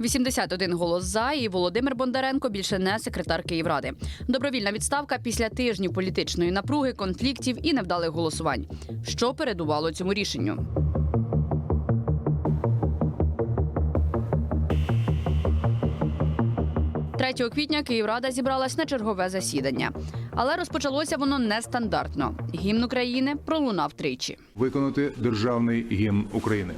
81 голос за і Володимир Бондаренко більше не секретар Київради. Добровільна відставка після тижнів політичної напруги, конфліктів і невдалих голосувань. Що передувало цьому рішенню? Третього квітня Київрада зібралась на чергове засідання, але розпочалося воно нестандартно. Гімн України пролунав тричі. виконати державний гімн України.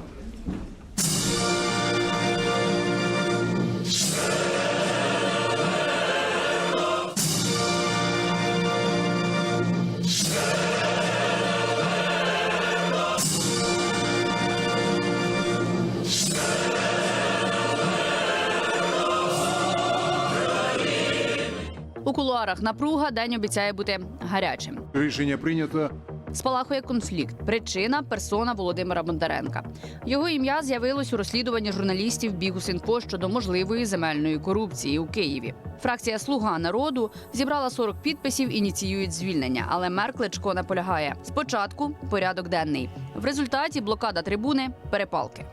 У кулуарах напруга день обіцяє бути гарячим. Рішення прийнято. Спалахує конфлікт. Причина персона Володимира Бондаренка. Його ім'я з'явилось у розслідуванні журналістів Бігус.Інфо щодо можливої земельної корупції у Києві. Фракція Слуга народу зібрала 40 підписів, ініціюють звільнення. Але мер Кличко наполягає: спочатку порядок денний. В результаті блокада трибуни перепалки.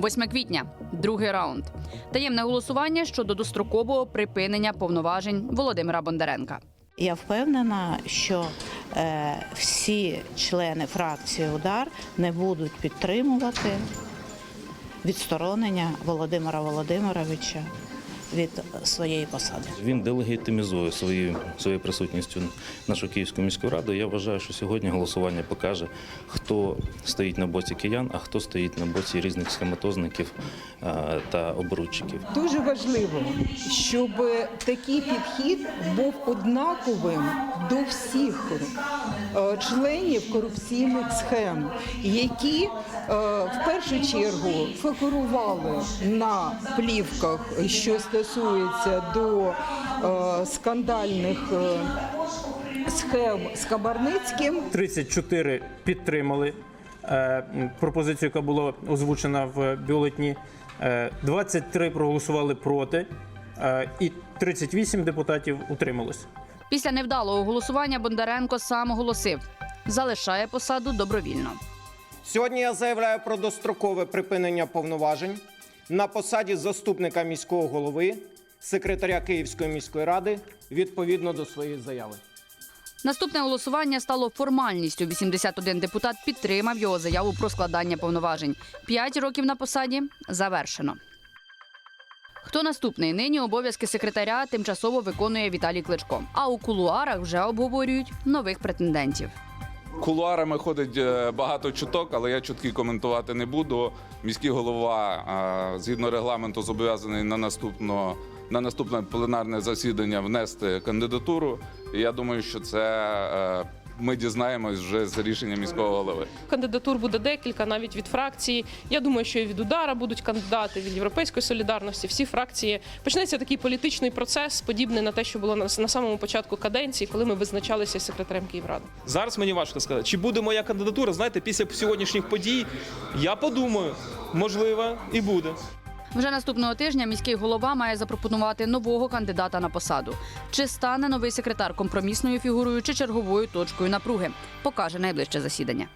Восьме квітня, другий раунд. Таємне голосування щодо дострокового припинення повноважень Володимира Бондаренка. Я впевнена, що е, всі члени фракції Удар не будуть підтримувати відсторонення Володимира Володимировича від своєї посади. Він делегітимізує своєю своєю присутністю нашу Київську міську раду. Я вважаю, що сьогодні голосування покаже, хто стоїть на боці киян, а хто стоїть на боці різних схематозників е, та оборудчиків. Дуже важливо, щоб такий підхід був однаковим до всіх е, членів корупційних схем, які е, в першу чергу фігурували на плівках, що стосується до е, скандальних е, схем з Кабарницьким. 34 підтримали е, пропозицію, яка була озвучена в бюлетні. Е, 23 проголосували проти, е, і 38 депутатів утрималось. Після невдалого голосування Бондаренко сам оголосив, залишає посаду добровільно. Сьогодні я заявляю про дострокове припинення повноважень на посаді заступника міського голови, секретаря Київської міської ради відповідно до своєї заяви. Наступне голосування стало формальністю. 81 депутат підтримав його заяву про складання повноважень. П'ять років на посаді завершено. Хто наступний? Нині обов'язки секретаря тимчасово виконує Віталій Кличко. А у кулуарах вже обговорюють нових претендентів. Кулуарами ходить е, багато чуток, але я чутки коментувати не буду. Міський голова е, згідно регламенту зобов'язаний на наступно на наступне пленарне засідання внести кандидатуру. І я думаю, що це е, ми дізнаємось вже з рішення міського голови. Кандидатур буде декілька, навіть від фракції. Я думаю, що і від удара будуть кандидати від європейської солідарності. Всі фракції почнеться такий політичний процес, подібний на те, що було на, на самому початку каденції, коли ми визначалися секретарем Київради. Зараз мені важко сказати, чи буде моя кандидатура. Знаєте, після сьогоднішніх подій я подумаю, можливо, і буде. Вже наступного тижня міський голова має запропонувати нового кандидата на посаду. Чи стане новий секретар компромісною фігурою чи черговою точкою напруги, покаже найближче засідання.